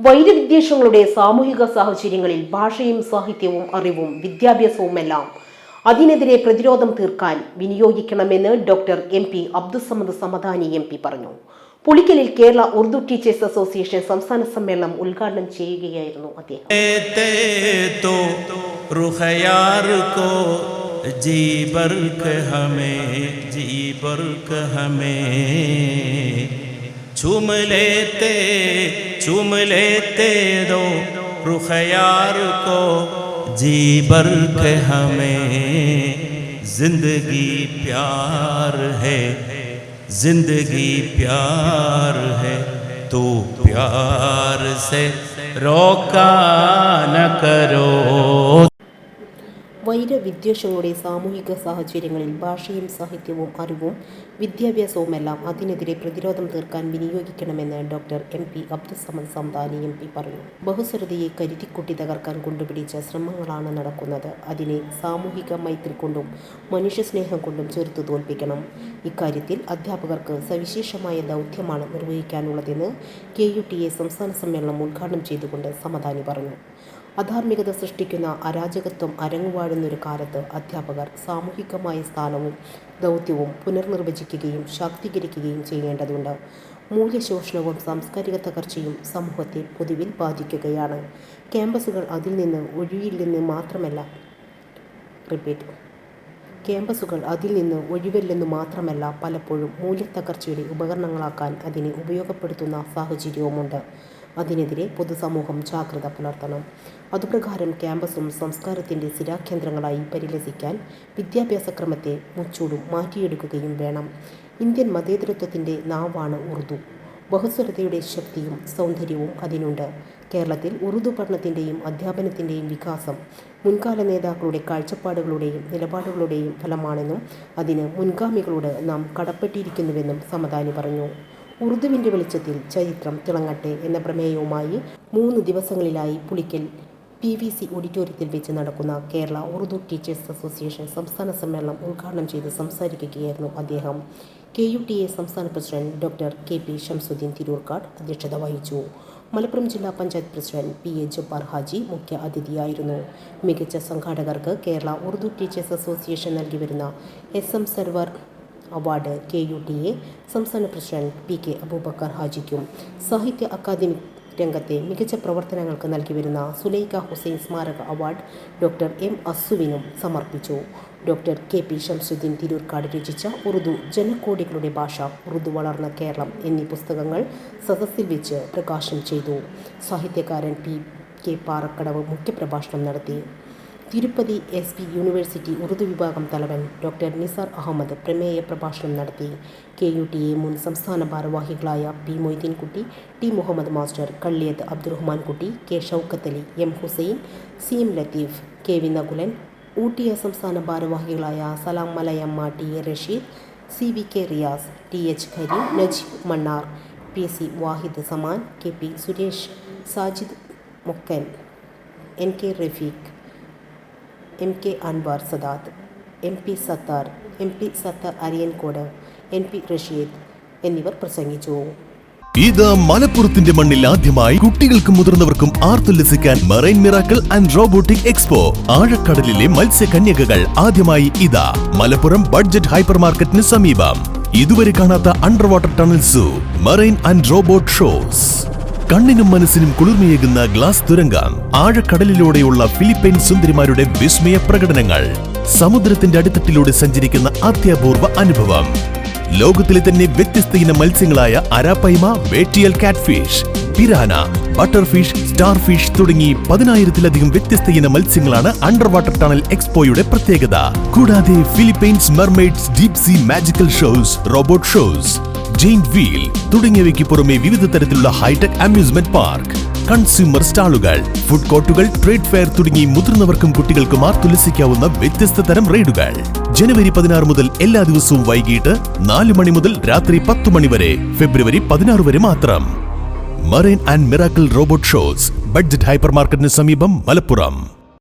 വൈരവിദ്വേഷങ്ങളുടെ സാമൂഹിക സാഹചര്യങ്ങളിൽ ഭാഷയും സാഹിത്യവും അറിവും വിദ്യാഭ്യാസവുമെല്ലാം അതിനെതിരെ പ്രതിരോധം തീർക്കാൻ വിനിയോഗിക്കണമെന്ന് doctor M P Abdussamad Samadani M P പറഞ്ഞു പുളിക്കലിൽ കേരള ഉറുദു ടീച്ചേഴ്സ് അസോസിയേഷൻ സംസ്ഥാന സമ്മേളനം ഉദ്ഘാടനം ചെയ്യുകയായിരുന്നു അദ്ദേഹം देते तो रुख यार को जी बर्क हमें जी बर्क हमें चूम लेते चूम लेते दो रुख यार को जी बर्क हमें ज़िंदगी प्यार है, ज़िंदगी प्यार है, तू प्यार से रोका न करो। വൈരവിദ്വേഷങ്ങളുടെ സാമൂഹിക സാഹചര്യങ്ങളിൽ ഭാഷയും സാഹിത്യവും അറിവും വിദ്യാഭ്യാസവുമെല്ലാം അതിനെതിരെ പ്രതിരോധം തീർക്കാൻ വിനിയോഗിക്കണമെന്ന് doctor M P Abdussamad Samadani M P പറഞ്ഞു. ബഹുസ്വരതയെ കരുതിക്കുട്ടി തകർക്കാൻ കൊണ്ടുപിടിച്ച ശ്രമങ്ങളാണ് നടക്കുന്നത്. അതിനെ സാമൂഹിക മൈത്രി കൊണ്ടും മനുഷ്യസ്നേഹം കൊണ്ടും ചെറുത്തു തോൽപ്പിക്കണം. ഇക്കാര്യത്തിൽ അധ്യാപകർക്ക് സവിശേഷമായ ദൗത്യമാണ് നിർവഹിക്കാനുള്ളതെന്ന് കെ യു ടി എ സംസ്ഥാന സമ്മേളനം ഉദ്ഘാടനം ചെയ്തുകൊണ്ട് സമദാനി പറഞ്ഞു. അധാർമികത സൃഷ്ടിക്കുന്ന അരാജകത്വം അരങ്ങുവാഴുന്നൊരു കാലത്ത് അധ്യാപകർ സാമൂഹികമായ സ്ഥാനവും ദൗത്യവും പുനർനിർവചിക്കുകയും ശാക്തീകരിക്കുകയും ചെയ്യേണ്ടതുണ്ട്. മൂല്യശോഷണവും സാംസ്കാരിക തകർച്ചയും സമൂഹത്തെ പൊതുവിൽ ബാധിക്കുകയാണ്. ക്യാമ്പസുകൾ അതിൽ നിന്ന് ഒഴിയില്ലെന്ന് മാത്രമല്ല റിപ്പീറ്റ് ക്യാമ്പസുകൾ അതിൽ നിന്ന് ഒഴിവില്ലെന്നു മാത്രമല്ല പലപ്പോഴും മൂല്യത്തകർച്ചയുടെ ഉപകരണങ്ങളാക്കാൻ അതിനെ ഉപയോഗപ്പെടുത്തുന്ന സാഹചര്യവുമുണ്ട്. അതിനെതിരെ പൊതുസമൂഹം ജാഗ്രത പുലർത്തണം. അതുപ്രകാരം ക്യാമ്പസും സംസ്കാരത്തിന്റെ സ്ഥിരാകേന്ദ്രങ്ങളായി പരിലസിക്കാൻ വിദ്യാഭ്യാസ ക്രമത്തെ മുച്ചൂടും മാറ്റിയെടുക്കുകയും വേണം. ഇന്ത്യൻ മതേതരത്വത്തിന്റെ നാവാണ് ഉറുദു. ബഹുസ്വരതയുടെ ശക്തിയും സൗന്ദര്യവും അതിനുണ്ട്. കേരളത്തിൽ ഉറുദു പഠനത്തിന്റെയും അധ്യാപനത്തിന്റെയും വികാസം മുൻകാല നേതാക്കളുടെ കാഴ്ചപ്പാടുകളുടെയും നിലപാടുകളുടെയും ഫലമാണെന്നും അതിന് മുൻഗാമികളോട് നാം കടപ്പെട്ടിരിക്കുന്നുവെന്നും സമദാനി പറഞ്ഞു. ഉറുദുവിന്റെ വെളിച്ചത്തിൽ ചരിത്രം തിളങ്ങട്ടെ എന്ന പ്രമേയവുമായി മൂന്ന് ദിവസങ്ങളിലായി പുളിക്കൽ പി വി സി ഓഡിറ്റോറിയത്തിൽ വെച്ച് നടക്കുന്ന കേരള ഉറുദു ടീച്ചേഴ്സ് അസോസിയേഷൻ സംസ്ഥാന സമ്മേളനം ഉദ്ഘാടനം ചെയ്ത് സംസാരിക്കുകയായിരുന്നു അദ്ദേഹം. കെ യു ടി എ സംസ്ഥാന president doctor K P Shamsuddin Tirurkad അധ്യക്ഷത വഹിച്ചു. മലപ്പുറം ജില്ലാ panchayat president P A Jabbar Haji മുഖ്യ അതിഥിയായിരുന്നു. മികച്ച സംഘാടകർക്ക് കേരള ഉറുദു ടീച്ചേഴ്സ് അസോസിയേഷൻ നൽകി വരുന്ന S M Sarvar award K U T A സംസ്ഥാന പ്രസിഡന്റ് പി കെ അബൂബക്കർ ഹാജിക്കും. സാഹിത്യ അക്കാദമി രംഗത്തെ മികച്ച പ്രവർത്തനങ്ങൾക്ക് നൽകി വരുന്ന സുലൈഖ ഹുസൈൻ സ്മാരക അവാർഡ് ഡോക്ടർ എം അസുവിനും സമർപ്പിച്ചു. Doctor K P Shamsuddin Thiroorkad രചിച്ച ഉറുദു ജനക്കോടികളുടെ ഭാഷ ഉറുദു വളർന്ന കേരളം എന്നീ പുസ്തകങ്ങൾ സദസ്സിൽ വെച്ച് പ്രകാശനം ചെയ്തു. സാഹിത്യകാരൻ പി കെ പാറക്കടവ് മുഖ്യപ്രഭാഷണം നടത്തി. Tirupati S P university Urdu വിഭാഗം തലവൻ ഡോക്ടർ നിസാർ അഹമ്മദ് പ്രമേയ പ്രഭാഷണം നടത്തി. കെ യു ടി എ മുൻ സംസ്ഥാന ഭാരവാഹികളായ P Moideenkutty T Muhammad master Kalliyath Abdurahman Kutty K Shoukath Ali M Hussain C M Latheef K V Nakulan ഊട്ടിയ സംസ്ഥാന ഭാരവാഹികളായ Salam Malayamma T A Rasheed C V K Riyas T H Kareem Najeeb Mannar P C Wahid Saman K P Suresh Sajid Mokkan N K Rafeeq M K Anwar Sadath M P Sathar M P Sathar Ariyancode N P Rasheed എന്നിവർ പ്രസംഗിച്ചു. ഇത് മലപ്പുറത്തിന്റെ മണ്ണിൽ ആദ്യമായി കുട്ടികൾക്കും മുതിർന്നവർക്കും ആർത്തുല്ലസിക്കാൻ marine miracle and robotic expo. ആഴക്കടലിലെ മത്സ്യകന്യകകൾ ആദ്യമായി ഇതാ. മലപ്പുറം ബഡ്ജറ്റ് ഹൈപ്പർ മാർക്കറ്റിന് സമീപം. ഇതുവരെ കാണാത്ത under water tunnel zoo marine and robot shows. കണ്ണിനും മനസ്സിനും കുളിർമയേകുന്ന ഗ്ലാസ് തുരങ്കം ആഴക്കടലിലൂടെയുള്ള ഫിലിപ്പൈൻ സുന്ദരിമാരുടെ വിസ്മയ പ്രകടനങ്ങൾ സമുദ്രത്തിന്റെ അടിത്തട്ടിലൂടെ സഞ്ചരിക്കുന്ന അത്യപൂർവ അനുഭവം. ലോകത്തിലെ തന്നെ വ്യത്യസ്ത ഇനം മത്സ്യങ്ങളായ അരാപ്പൈമ വേട്ടിയൽ കാറ്റ്ഫിഷ് പിരാന ബട്ടർഫിഷ് സ്റ്റാർഫിഷ് തുടങ്ങി പതിനായിരത്തിലധികം വ്യത്യസ്ത ഇനം മത്സ്യങ്ങളാണ് അണ്ടർ വാട്ടർ ടണൽ എക്സ്പോയുടെ പ്രത്യേകത. കൂടാതെ Philippines mermaids deep sea magical shows robot shows giant wheel തുടങ്ങിയവയ്ക്ക് പുറമെ വിവിധ തരത്തിലുള്ള ഹൈടെക് അമ്യൂസ്മെന്റ് പാർക്ക് കൺസ്യൂമർ സ്റ്റാളുകൾ ഫുഡ് കോർട്ടുകൾ ട്രേഡ് ഫെയർ തുടങ്ങി മുതിർന്നവർക്കും കുട്ടികൾക്കും ആർത്തുലസിക്കാവുന്ന വ്യത്യസ്ത തരം റൈഡുകൾ. ജനുവരി പതിനാറ് മുതൽ എല്ലാ ദിവസവും വൈകിട്ട് നാല് മണി മുതൽ രാത്രി പത്ത് മണി വരെ ഫെബ്രുവരി പതിനാറ് വരെ മാത്രം. Marine and miracle robot shows budget hyper മാർക്കറ്റിന് സമീപം മലപ്പുറം.